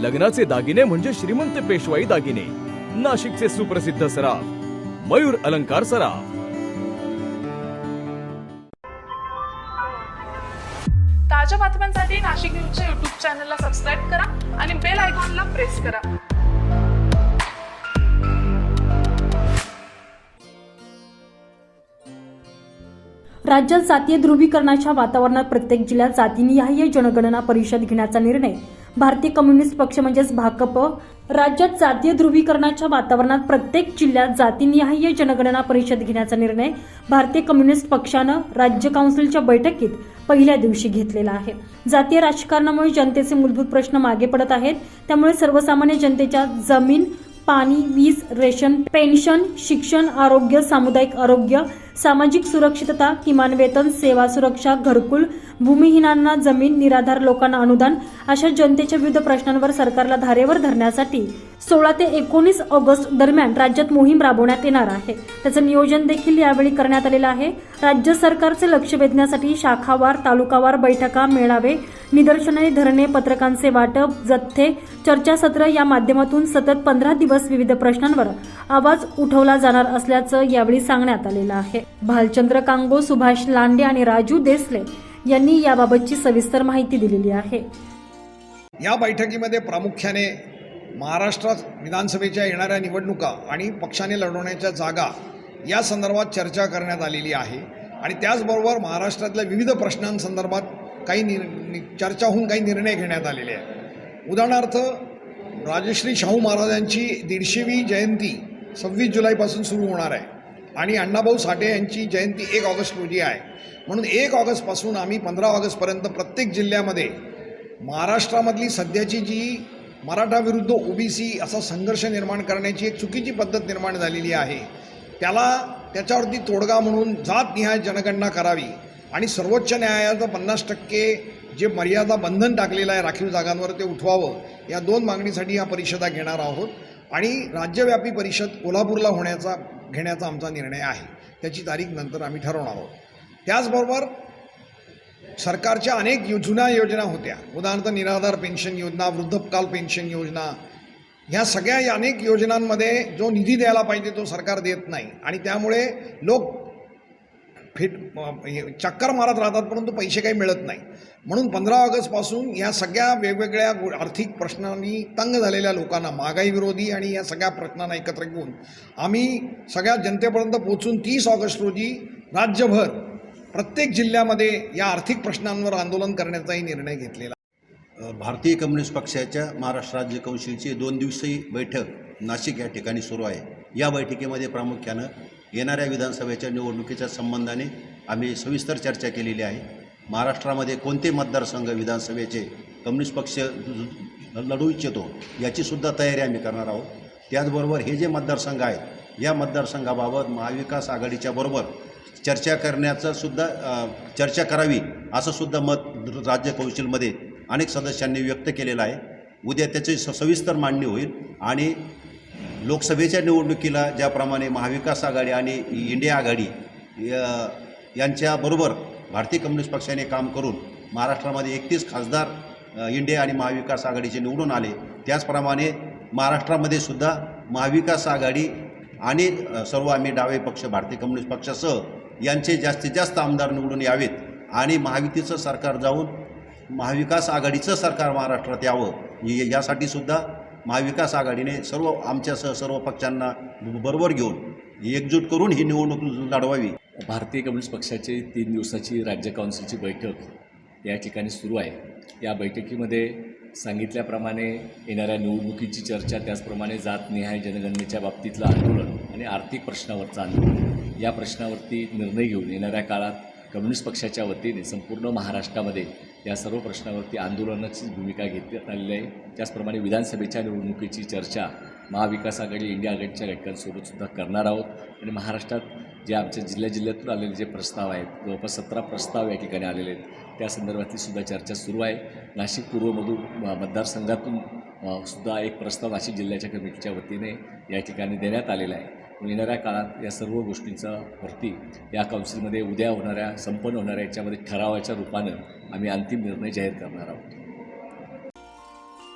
लग्नाचे दागिने म्हणजे श्रीमंत पेशवाई दागिने. नाशिकचे सुप्रसिद्ध सराफ मयूर अलंकार सराफ. ताज्या बातम्यांसाठी नाशिक न्यूजच्या युट्यूब चॅनलला सबस्क्राईब करा आणि बेल आयकॉनला प्रेस करा. राज्यात जातीय ध्रुवीकरणाच्या वातावरणात प्रत्येक जिल्ह्यात जातीनिहाय जनगणना परिषद घेण्याचा निर्णय भारतीय कम्युनिस्ट पक्ष म्हणजेच भाकप राज्यात जातीय ध्रुवीकरणाच्या वातावरणात प्रत्येक जिल्ह्यात जातीनिहाय जनगणना परिषद घेण्याचा निर्णय भारतीय कम्युनिस्ट पक्षानं राज्य काउन्सिलच्या बैठकीत पहिल्या दिवशी घेतलेला आहे. जातीय राजकारणामुळे जनतेचे मूलभूत प्रश्न मागे पडत आहेत. त्यामुळे सर्वसामान्य जनतेच्या जमीन पाणी वीज रेशन पेन्शन शिक्षण आरोग्य सामुदायिक आरोग्य सामाजिक सुरक्षितता किमान वेतन सेवा सुरक्षा घरकुल भूमिहीनांना जमीन निराधार लोकांना अनुदान अशा जनतेच्या विविध प्रश्नांवर सरकारला धारेवर धरण्यासाठी सोळा ते एकोणीस ऑगस्ट दरम्यान राज्यात मोहीम राबवण्यात येणार आहे. त्याचं नियोजन देखील यावेळी करण्यात आलेलं आहे. राज्य सरकारचे लक्ष वेधण्यासाठी शाखावार तालुकावार बैठका मेळावे निदर्शने धरणे पत्रकांचे वाटप जथ्थे चर्चासत्र या माध्यमातून सतत पंधरा दिवस विविध प्रश्नांवर आवाज उठवला जाणार असल्याचं यावेळी सांगण्यात आलेलं आहे. भालचंद्र कांगो सुभाष लांडे आणि राजू देसले यांनी याबाबतची सविस्तर माहिती दिलेली आहे. या बैठकीमध्ये प्रामुख्याने महाराष्ट्रात विधानसभेच्या येणाऱ्या निवडणुका आणि पक्षाने लढवण्याच्या जागा या संदर्भात चर्चा करण्यात आलेली आहे. आणि त्याचबरोबर महाराष्ट्रातल्या विविध प्रश्नांसंदर्भात काही निर चर्चा होऊन काही निर्णय घेण्यात आलेले आहेत. उदाहरणार्थ राजश्री शाहू महाराजांची दीडशेवी जयंती सव्वीस जुलैपासून सुरू होणार आहे. आणि अण्णाभाऊ साठे यांची जयंती एक ऑगस्ट रोजी आहे. म्हणून एक ऑगस्टपासून आम्ही पंधरा ऑगस्टपर्यंत प्रत्येक जिल्ह्यामध्ये महाराष्ट्रामधली सध्याची जी मराठाविरुद्ध ओ बी ओबीसी असा संघर्ष निर्माण करण्याची एक चुकीची पद्धत निर्माण झालेली आहे त्याला त्याच्यावरती तोडगा म्हणून जातनिहाय जनगणना करावी. आणि सर्वोच्च न्यायालयाचं पन्नास टक्के जे मर्यादा बंधन टाकलेलं आहे राखीव जागांवर ते उठवावं या दोन मागणीसाठी या परिषदा घेणार आहोत. आणि राज्यव्यापी परिषद कोल्हापूरला होण्याचा घेण्याचा आमचा निर्णय आहे. त्याची तारीख नंतर आम्ही ठरवणार आहोत. त्याचबरोबर सरकारच्या अनेक जुन्या योजना होत्या. उदाहरणार्थ निराधार पेन्शन योजना वृद्धपकाल पेन्शन योजना ह्या सगळ्या या अनेक योजनांमध्ये जो निधी द्यायला पाहिजे तो सरकार देत नाही. आणि त्यामुळे लोक फिट हे चक्कर मारत राहतात परंतु पैसे काही मिळत नाही. म्हणून पंधरा ऑगस्टपासून या सगळ्या वेगवेगळ्या आर्थिक प्रश्नांनी तंग झालेल्या लोकांना महागाई विरोधी आणि या सगळ्या प्रश्नांना एकत्र घेऊन आम्ही सगळ्या जनतेपर्यंत पोहोचून तीस ऑगस्ट रोजी राज्यभर प्रत्येक जिल्ह्यामध्ये या आर्थिक प्रश्नांवर आंदोलन करण्याचाही निर्णय घेतलेला. भारतीय कम्युनिस्ट पक्षाच्या महाराष्ट्र राज्य कौन्सिलची दोन दिवसीय बैठक नाशिक या ठिकाणी सुरू आहे. या बैठकीमध्ये प्रामुख्यानं येणाऱ्या विधानसभेच्या निवडणुकीच्या संबंधाने आम्ही सविस्तर चर्चा केलेली आहे. महाराष्ट्रामध्ये कोणते मतदारसंघ विधानसभेचे कम्युनिस्ट पक्ष लढू इच्छितो याचीसुद्धा तयारी आम्ही करणार आहोत. त्याचबरोबर हे जे मतदारसंघ आहेत या मतदारसंघाबाबत महाविकास आघाडीच्या बरोबर चर्चा करण्याचं सुद्धा चर्चा करावी असं सुद्धा मत राज्य कौन्सिलमध्ये अनेक सदस्यांनी व्यक्त केलेलं आहे. उद्या त्याची स सविस्तर मांडणी होईल आणि लोकसभेच्या निवडणुकीला ज्याप्रमाणे महाविकास आघाडी आणि इंडिया आघाडी या- यांच्याबरोबर भारतीय कम्युनिस्ट पक्षाने काम करून महाराष्ट्रामध्ये एकतीस खासदार इंडिया आणि महाविकास आघाडीचे निवडून आले. त्याचप्रमाणे महाराष्ट्रामध्ये सुद्धा महाविकास आघाडी आणि सर्व आम्ही डावे पक्ष भारतीय कम्युनिस्ट पक्षासह यांचे जास्तीत जास्त आमदार निवडून यावेत आणि महायुतीचं सरकार जाऊन महाविकास आघाडीचं सरकार महाराष्ट्रात यावं यासाठी सुद्धा महाविकास आघाडीने सर्व आमच्यासह सर्व पक्षांना बरोबर घेऊन एकजूट करून ही निवडणूक लढवावी. भारतीय कम्युनिस्ट पक्षाची तीन दिवसाची राज्य काउन्सिलची बैठक या ठिकाणी सुरू आहे. या बैठकीमध्ये सांगितल्याप्रमाणे येणाऱ्या निवडणुकीची चर्चा त्याचप्रमाणे जातनिहाय जनगणनेच्या बाबतीतलं आंदोलन आणि आर्थिक प्रश्नावरचं आंदोलन या प्रश्नावरती निर्णय घेऊन येणाऱ्या काळात कम्युनिस्ट पक्षाच्या वतीने संपूर्ण महाराष्ट्रामध्ये या सर्व प्रश्नावरती आंदोलनाची भूमिका घेतण्यात आलेली आहे. त्याचप्रमाणे विधानसभेच्या निवडणुकीची चर्चा महाविकास आघाडी इंडिया आघाडीच्या घटकांसोबतसुद्धा करणार आहोत. आणि महाराष्ट्रात जे आमच्या जिल्ह्या जिल्ह्यातून आलेले जे प्रस्ताव आहेत जवळपास सतरा प्रस्ताव या ठिकाणी आलेले आहेत. त्या संदर्भातली सुद्धा चर्चा सुरू आहे. नाशिक पूर्वमधून मतदारसंघातून सुद्धा एक प्रस्ताव नाशिक जिल्ह्याच्या कमिटीच्या वतीने या ठिकाणी देण्यात आलेला आहे. येणाऱ्या काळात या सर्व गोष्टींचा वरती या काउन्सिलमध्ये उद्या होणाऱ्या संपन्न होणाऱ्या याच्यामध्ये ठरावाच्या रूपानं आम्ही अंतिम निर्णय जाहीर करणार आहोत.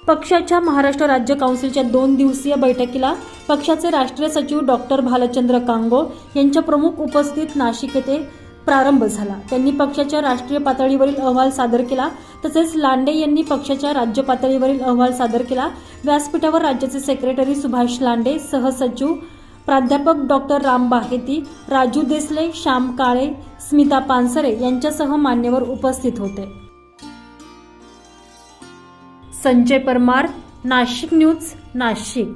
पक्षाच्या महाराष्ट्र राज्य काउन्सिलच्या दोन दिवसीय बैठकीला पक्षाचे राष्ट्रीय सचिव डॉक्टर भालचंद्र कांगो यांच्या प्रमुख उपस्थित नाशिक येथे प्रारंभ झाला. त्यांनी पक्षाच्या राष्ट्रीय पातळीवरील अहवाल सादर केला. तसेच लांडे यांनी पक्षाच्या राज्य पातळीवरील अहवाल सादर केला. व्यासपीठावर राज्याचे सेक्रेटरी सुभाष लांडे सहसचिव प्राध्यापक डॉक्टर राम बाहेती राजू देसले श्याम काळे स्मिता पानसरे यांच्यासह मान्यवर उपस्थित होते. संजय परमार नाशिक न्यूज नाशिक.